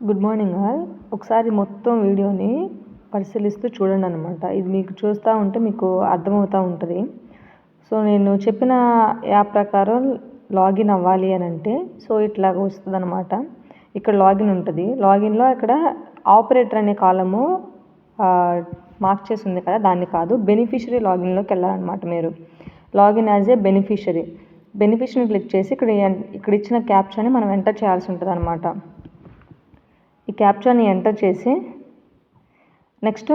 Good morning all ఒకసారి మొత్తం వీడియోని పరిశీలిస్తూ చూడండి అనమాట ఇది మీకు చూస్తూ ఉంటే మీకు అర్థమవుతూ ఉంటుంది. సో నేను చెప్పిన యాప్ ప్రకారం లాగిన్ అవ్వాలి అని అంటే సో ఇట్లాగ వస్తుంది అనమాట ఇక్కడ లాగిన్ ఉంటుంది. లాగిన్లో ఇక్కడ ఆపరేటర్ అనే కాలము మార్క్ చేసి ఉంది కదా దాన్ని కాదు బెనిఫిషరీ లాగిన్లోకి వెళ్ళాలన్నమాట మీరు. Login as a beneficiary. బెనిఫిషరీని క్లిక్ చేసి ఇక్కడ ఇక్కడ ఇచ్చిన క్యాప్చాని మనం ఎంటర్ చేయాల్సి ఉంటుంది అనమాట క్యాప్చాని ఎంటర్ చేసి next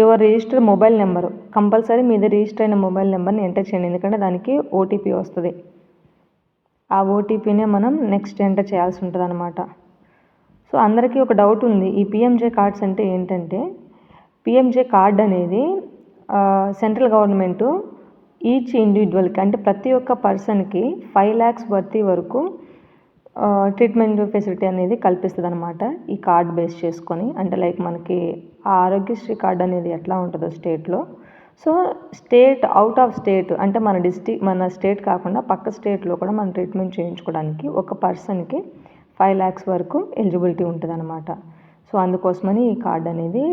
your register mobile number compulsory మీది రిజిస్టర్ అయిన మొబైల్ నెంబర్ని ఎంటర్ చేయండి. ఎందుకంటే దానికి ఓటీపీ వస్తుంది. ఆ ఓటీపీనే మనం నెక్స్ట్ ఎంటర్ చేయాల్సి ఉంటుంది అనమాట సో అందరికీ ఒక డౌట్ ఉంది. ఈ పిఎంజే కార్డ్స్ అంటే ఏంటంటే పిఎంజే కార్డ్ అనేది సెంట్రల్ గవర్నమెంటు ఈచ్ ఇండివిజువల్కి అంటే ప్రతి ఒక్క పర్సన్కి ఫైవ్ ల్యాక్స్ వర్తీ వరకు ట్రీట్మెంట్ ఫెసిలిటీ అనేది కల్పిస్తుంది అనమాట ఈ కార్డ్ బేస్ చేసుకొని అంటే లైక్ మనకి ఆరోగ్యశ్రీ కార్డ్ అనేది ఎట్లా ఉంటుందో స్టేట్లో so state out of state అంటే మన డిస్టిక్ మన స్టేట్ కాకుండా పక్క స్టేట్లో కూడా మనం ట్రీట్మెంట్ చేయించుకోవడానికి ఒక పర్సన్కి ఫైవ్ ల్యాక్స్ వరకు ఎలిజిబిలిటీ ఉంటుంది అనమాట సో అందుకోసమని ఈ కార్డ్ అనేది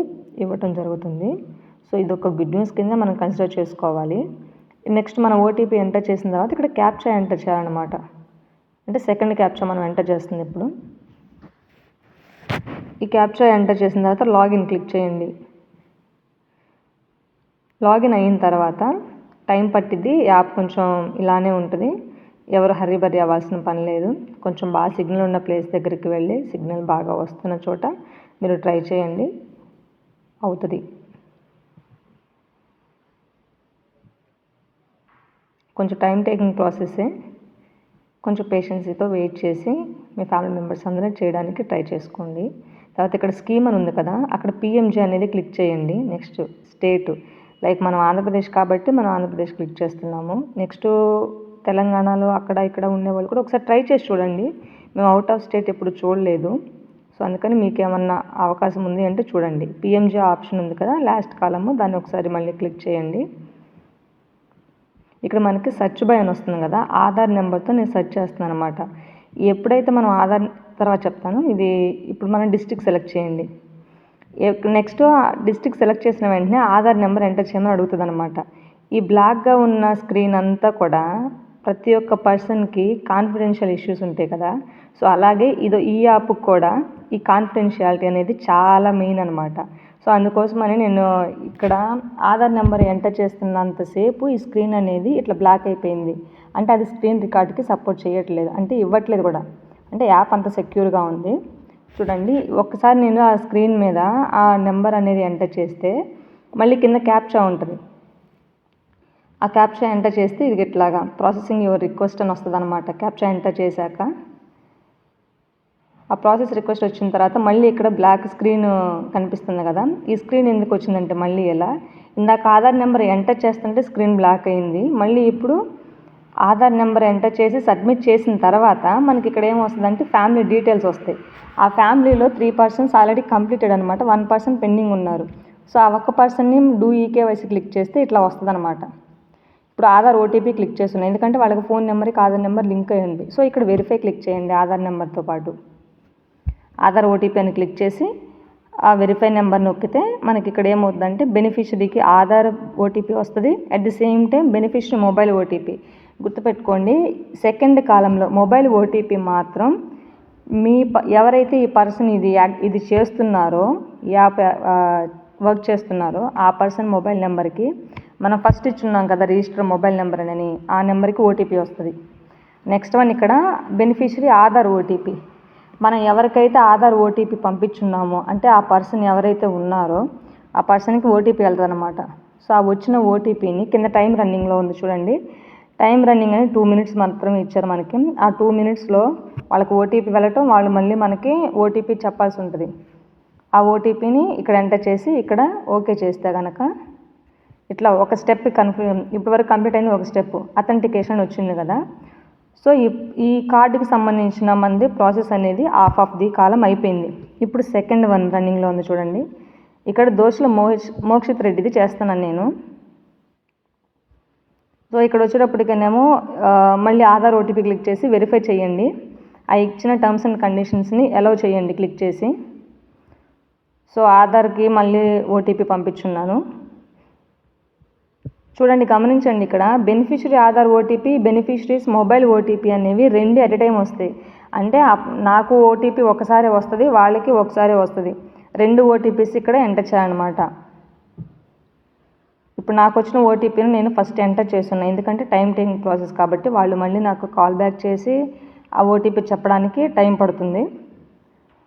ఇవ్వటం జరుగుతుంది. సో ఇది ఒక గుడ్ న్యూస్ కింద మనం కన్సిడర్ చేసుకోవాలి. నెక్స్ట్ మనం ఓటీపీ ఎంటర్ చేసిన తర్వాత ఇక్కడ క్యాప్చా ఎంటర్ చేయాలన్నమాట. అంటే సెకండ్ క్యాప్చా మనం ఎంటర్ చేస్తుంది ఇప్పుడు. ఈ క్యాప్చా ఎంటర్ చేసిన తర్వాత లాగిన్ క్లిక్ చేయండి. లాగిన్ అయిన తర్వాత టైం పట్టిద్ది యాప్ కొంచెం ఇలానే ఉంటుంది. ఎవరు హరి బరి అవ్వాల్సిన పని లేదు. కొంచెం బాగా సిగ్నల్ ఉన్న ప్లేస్ దగ్గరికి వెళ్ళి సిగ్నల్ బాగా వస్తున్న చోట మీరు ట్రై చేయండి. అవుతుంది. కొంచెం టైం టేకింగ్ ప్రాసెస్సే కొంచెం పేషెన్సీతో వెయిట్ చేసి మీ ఫ్యామిలీ మెంబర్స్ అందరూ చేయడానికి ట్రై చేసుకోండి. తర్వాత ఇక్కడ స్కీమ్ అని ఉంది కదా అక్కడ పిఎంజే అనేది క్లిక్ చేయండి. నెక్స్ట్ స్టేట్ లైక్ మనం ఆంధ్రప్రదేశ్ కాబట్టి మనం ఆంధ్రప్రదేశ్ క్లిక్ చేస్తున్నాము. నెక్స్ట్ తెలంగాణలో అక్కడ ఇక్కడ ఉండేవాళ్ళు కూడా ఒకసారి ట్రై చేసి చూడండి. మేము అవుట్ ఆఫ్ స్టేట్ ఎప్పుడు చూడలేదు. సో అందుకని మీకు ఏమన్నా అవకాశం ఉంది అంటే చూడండి. పిఎంజే ఆప్షన్ ఉంది కదా లాస్ట్ కాలము దాన్ని ఒకసారి మళ్ళీ క్లిక్ చేయండి. ఇక్కడ మనకి సర్చ్ బై అని వస్తుంది కదా ఆధార్ నెంబర్తో నేను సెర్చ్ చేస్తున్నాను అనమాట ఎప్పుడైతే మనం ఆధార్ తర్వాత చెప్తాను ఇది ఇప్పుడు మనం డిస్టిక్ సెలెక్ట్ చేయండి. నెక్స్ట్ డిస్టిక్ సెలెక్ట్ చేసిన వెంటనే ఆధార్ నెంబర్ ఎంటర్ చేయమని అడుగుతుంది అనమాట ఈ బ్లాక్గా ఉన్న స్క్రీన్ అంతా కూడా ప్రతి ఒక్క పర్సన్కి కాన్ఫిడెన్షియల్ ఇష్యూస్ ఉంటాయి కదా. సో అలాగే ఇది ఈ యాప్కి కూడా ఈ కాన్ఫిడెన్షియాలిటీ అనేది చాలా మెయిన్ అనమాట సో అందుకోసమని నేను ఇక్కడ ఆధార్ నెంబర్ ఎంటర్ చేస్తున్నంతసేపు ఈ స్క్రీన్ అనేది ఇట్లా బ్లాక్ అయిపోయింది. అంటే అది స్క్రీన్ రికార్డ్కి సపోర్ట్ చేయట్లేదు. అంటే ఇవ్వట్లేదు కూడా. అంటే యాప్ అంత సెక్యూర్గా ఉంది. చూడండి ఒక్కసారి నేను ఆ స్క్రీన్ మీద ఆ నెంబర్ అనేది ఎంటర్ చేస్తే మళ్ళీ కింద క్యాప్చా ఉంటుంది. ఆ క్యాప్చా ఎంటర్ చేస్తే ఇది ఇట్లాగా ప్రాసెసింగ్ యువర్ రిక్వెస్ట్ అని వస్తుంది అనమాట క్యాప్చా ఎంటర్ చేశాక. ఆ ప్రాసెస్ రిక్వెస్ట్ వచ్చిన తర్వాత మళ్ళీ ఇక్కడ బ్లాక్ స్క్రీన్ కనిపిస్తుంది కదా. ఈ స్క్రీన్ ఎందుకు వచ్చిందంటే మళ్ళీ ఎలా? ఇందాక ఆధార్ నెంబర్ ఎంటర్ చేస్తుంటే స్క్రీన్ బ్లాక్ అయింది. మళ్ళీ ఇప్పుడు ఆధార్ నెంబర్ ఎంటర్ చేసి సబ్మిట్ చేసిన తర్వాత మనకి ఇక్కడ ఏం వస్తుందంటే ఫ్యామిలీ డీటెయిల్స్ వస్తాయి. ఆ ఫ్యామిలీలో త్రీ పర్సన్స్ ఆల్రెడీ కంప్లీటెడ్ అనమాట వన్ పర్సన్ పెండింగ్ ఉన్నారు. సో ఆ ఒక్క పర్సన్ని డూ ఈకేవైసీ క్లిక్ చేస్తే ఇట్లా వస్తుంది అనమాట ఇప్పుడు ఆధార్ ఓటీపీ క్లిక్ చేస్తున్నాయి. ఎందుకంటే వాళ్ళకి ఫోన్ నెంబర్కి ఆధార్ నెంబర్ లింక్ అయ్యింది సో ఇక్కడ వెరిఫై క్లిక్ చేయండి ఆధార్ నెంబర్తో పాటు. ఆధార్ ఓటీపీ అని క్లిక్ చేసి ఆ వెరిఫై నెంబర్ నొక్కితే మనకి ఇక్కడ ఏమవుతుందంటే బెనిఫిషరీకి ఆధార్ ఓటీపీ వస్తుంది. At the same time beneficiary mobile OTP. గుర్తుపెట్టుకోండి సెకండ్ కాలంలో మొబైల్ ఓటీపీ మాత్రం మీ ఎవరైతే ఈ పర్సన్ ఇది ఇది చేస్తున్నారో యాప్ వర్క్ చేస్తున్నారో ఆ పర్సన్ మొబైల్ నెంబర్కి మనం ఫస్ట్ ఇచ్చున్నాం కదా రిజిస్టర్ మొబైల్ నెంబర్ అని ఆ నెంబర్కి ఓటీపీ వస్తుంది. నెక్స్ట్ వన్ ఇక్కడ బెనిఫిషరీ ఆధార్ ఓటీపీ. మనం ఎవరికైతే ఆధార్ ఓటీపీ పంపించున్నామో అంటే ఆ పర్సన్ ఎవరైతే ఉన్నారో ఆ పర్సన్కి ఓటీపీ వెళ్తుంది అనమాట సో ఆ వచ్చిన ఓటీపీని కింద టైం రన్నింగ్లో ఉంది చూడండి. టైం రన్నింగ్ అని టూ మినిట్స్ మాత్రమే ఇచ్చారు మనకి. ఆ టూ మినిట్స్లో వాళ్ళకి ఓటీపీ వెళ్ళటం వాళ్ళు మళ్ళీ మనకి ఓటీపీ చెప్పాల్సి ఉంటుంది. ఆ ఓటీపీని ఇక్కడ ఎంటర్ చేసి ఇక్కడ ఓకే చేస్తే కనుక ఇట్లా ఒక స్టెప్ కన్ఫ్యూ ఇప్పటివరకు కంప్లీట్ అయింది ఒక స్టెప్. అథెంటికేషన్ వచ్చింది కదా. సో ఈ ఈ కార్డుకి సంబంధించిన మంది ప్రాసెస్ అనేది ఆఫ్ ఆఫ్ ది కాలం అయిపోయింది. ఇప్పుడు సెకండ్ వన్ రన్నింగ్లో ఉంది చూడండి. ఇక్కడ దోషుల మోక్ష మోక్షిత్ రెడ్డిది చేస్తున్నాను నేను. సో ఇక్కడ వచ్చేటప్పటికేనేమో మళ్ళీ ఆధార్ ఓటీపీ క్లిక్ చేసి వెరిఫై చేయండి. ఆ ఇచ్చిన టర్మ్స్ అండ్ కండిషన్స్ని అలౌ చేయండి క్లిక్ చేసి. సో ఆధార్కి మళ్ళీ ఓటీపీ పంపించున్నాను. చూడండి గమనించండి ఇక్కడ. Beneficiary Aadhaar OTP beneficiaries mobile OTP అనేవి రెండు ఎట్ టైం వస్తాయి. అంటే నాకు ఓటీపీ ఒకసారి వస్తుంది వాళ్ళకి ఒకసారి వస్తుంది. రెండు ఓటీపీస్ ఇక్కడ ఎంటర్ చేయాలన్నమాట. ఇప్పుడు నాకు వచ్చిన ఓటీపీని నేను ఫస్ట్ ఎంటర్ చేస్తున్నాను ఎందుకంటే టైం టేకింగ్ ప్రాసెస్ కాబట్టి వాళ్ళు మళ్ళీ నాకు కాల్ బ్యాక్ చేసి ఆ ఓటీపీ చెప్పడానికి టైం పడుతుంది.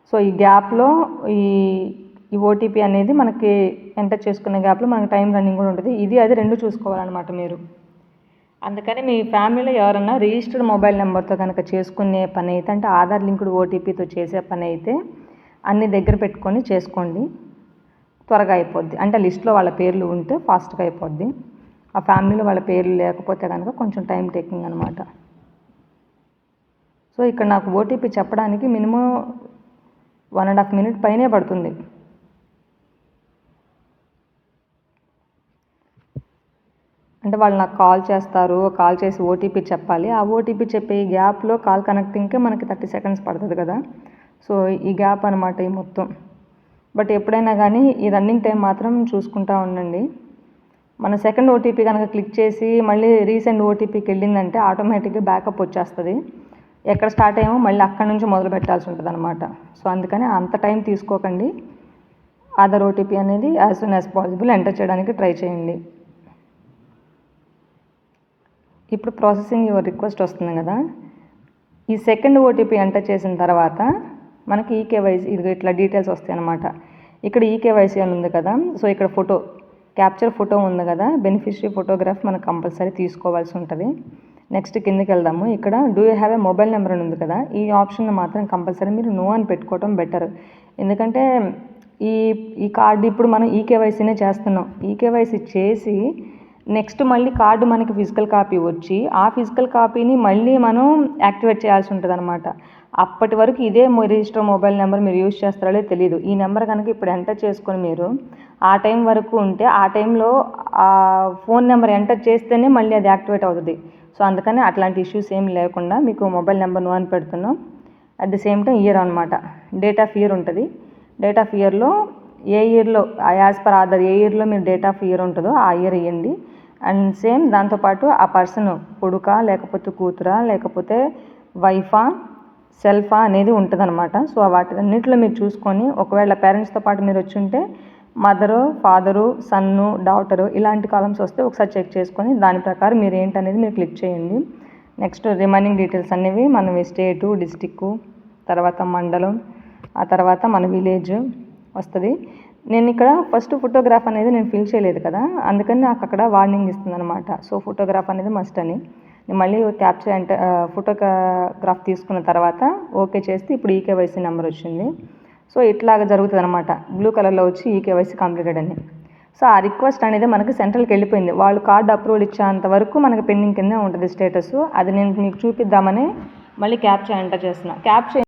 సో ఈ గ్యాప్లో ఈ ఈ ఓటీపీ అనేది మనకి ఎంటర్ చేసుకునే గ్యాప్లో మనకి టైం రన్నింగ్ కూడా ఉంటుంది. ఇది అది రెండు చూసుకోవాలన్నమాట మీరు. అందుకని మీ ఫ్యామిలీలో ఎవరన్నా రిజిస్టర్డ్ మొబైల్ నెంబర్తో కనుక చేసుకునే పని అయితే అంటే ఆధార్ లింక్డ్ ఓటీపీతో చేసే పని అయితే అన్ని దగ్గర పెట్టుకొని చేసుకోండి. త్వరగా అయిపోద్ది. అంటే లిస్ట్లో వాళ్ళ పేర్లు ఉంటే ఫాస్ట్గా అయిపోద్ది. ఆ ఫ్యామిలీలో వాళ్ళ పేర్లు లేకపోతే కనుక కొంచెం టైం టేకింగ్ అనమాట సో ఇక్కడ నాకు ఓటీపీ చెప్పడానికి minimum one and half minute పైనే పడుతుంది. అంటే వాళ్ళు నాకు కాల్ చేస్తారు కాల్ చేసి ఓటీపీ చెప్పాలి. ఆ ఓటీపీ చెప్పే గ్యాప్లో కాల్ కనెక్టింగ్కే మనకి థర్టీ సెకండ్స్ పడుతుంది కదా. సో ఈ గ్యాప్ అనమాట ఈ మొత్తం. బట్ ఎప్పుడైనా కానీ ఈ రన్నింగ్ టైం మాత్రం చూసుకుంటూ ఉండండి. మన సెకండ్ ఓటీపీ కనుక క్లిక్ చేసి మళ్ళీ రీసెంట్ ఓటీపీకి వెళ్ళిందంటే ఆటోమేటిక్గా బ్యాకప్ వచ్చేస్తుంది. ఎక్కడ స్టార్ట్ అయ్యామో మళ్ళీ అక్కడి నుంచి మొదలు పెట్టాల్సి ఉంటుంది అనమాట సో అందుకని అంత టైం తీసుకోకండి. ఆధార్ ఓటీపీ అనేది as soon as possible enter చేయడానికి ట్రై చేయండి. ఇప్పుడు ప్రాసెసింగ్ యువర్ రిక్వెస్ట్ వస్తుంది కదా. ఈ సెకండ్ ఓటీపీ ఎంటర్ చేసిన తర్వాత మనకి ఈకేవైసీ ఇది ఇట్లా డీటెయిల్స్ వస్తాయి అనమాట ఇక్కడ ఈకేవైసీ అని ఉంది కదా. సో ఇక్కడ ఫోటో క్యాప్చర్ ఫోటో ఉంది కదా. బెనిఫిషరీ ఫోటోగ్రాఫ్ మనం కంపల్సరీ తీసుకోవాల్సి ఉంటుంది. నెక్స్ట్ కిందకి వెళ్దాము. ఇక్కడ do you have a mobile number అని ఉంది కదా. ఈ ఆప్షన్ మాత్రం కంపల్సరీ మీరు నో అని పెట్టుకోవడం బెటర్ ఎందుకంటే ఈ ఈ కార్డు ఇప్పుడు మనం ఈకేవైసీనే చేస్తున్నాం. ఈకేవైసీ చేసి నెక్స్ట్ మళ్ళీ కార్డు మనకి ఫిజికల్ కాపీ వచ్చి ఆ ఫిజికల్ కాపీని మళ్ళీ మనం యాక్టివేట్ చేయాల్సి ఉంటుంది అనమాట అప్పటి వరకు ఇదే రిజిస్టర్ మొబైల్ నెంబర్ మీరు యూజ్ చేస్తారో తెలియదు ఈ నెంబర్ కనుక ఇప్పుడు ఎంటర్ చేసుకొని మీరు ఆ టైం వరకు ఉంటే ఆ టైంలో ఆ ఫోన్ నెంబర్ ఎంటర్ చేస్తేనే మళ్ళీ అది యాక్టివేట్ అవుతుంది. సో అందుకని అట్లాంటి ఇష్యూస్ ఏం లేకుండా మీకు మొబైల్ నెంబర్ నువ్వు అని పెడుతున్నాం. At the same time year అనమాట డేట్ ఆఫ్ ఇయర్ ఉంటుంది. డేట్ ఆఫ్ ఇయర్లో ఏ ఇయర్లో యాజ్ పర్ ఆధార్ ఏ ఇయర్లో మీరు డేట్ ఆఫ్ ఇయర్ ఉంటుందో ఆ ఇయర్ ఇవ్వండి అండ్ సేమ్ దాంతోపాటు ఆ పర్సన్ కొడుక లేకపోతే కూతురా లేకపోతే వైఫా సెల్ఫా అనేది ఉంటుందన్నమాట. సో వాటిన్నిటిలో మీరు చూసుకొని ఒకవేళ పేరెంట్స్తో పాటు మీరు వచ్చి ఉంటే మదరు ఫాదరు సన్ను డాటరు ఇలాంటి కాలమ్స్ వస్తే ఒకసారి చెక్ చేసుకొని దాని ప్రకారం మీరు ఏంటనేది మీరు క్లిక్ చేయండి. నెక్స్ట్ రిమైనింగ్ డీటెయిల్స్ అనేవి మనం స్టేటు డిస్టిక్ తర్వాత మండలం ఆ తర్వాత మన విలేజ్ వస్తుంది. నేను ఇక్కడ ఫస్ట్ ఫోటోగ్రాఫ్ అనేది నేను ఫిల్ చేయలేదు కదా. అందుకని నాకు అక్కడ వార్నింగ్ ఇస్తుంది అనమాట సో ఫోటోగ్రాఫ్ అనేది మస్ట్ అని. నేను మళ్ళీ క్యాప్చర్ అంటే ఫోటోగ్రాఫ్ తీసుకున్న తర్వాత ఓకే చేస్తే ఇప్పుడు ఈకేవైసీ నెంబర్ వచ్చింది. సో ఇట్లాగా జరుగుతుంది అనమాట బ్లూ కలర్లో వచ్చి ఈకేవైసీ కంప్లీటెడ్ అని. సో ఆ రిక్వెస్ట్ అనేది మనకి సెంట్రల్కి వెళ్ళిపోయింది. వాళ్ళు కార్డు అప్రూవల్ ఇచ్చేంత వరకు మనకి పెండింగ్ కింద ఉంటుంది స్టేటస్ అది నేను మీకు చూపిద్దామని మళ్ళీ క్యాప్చర్ ఎంటర్ చేస్తున్నా. క్యాప్చర్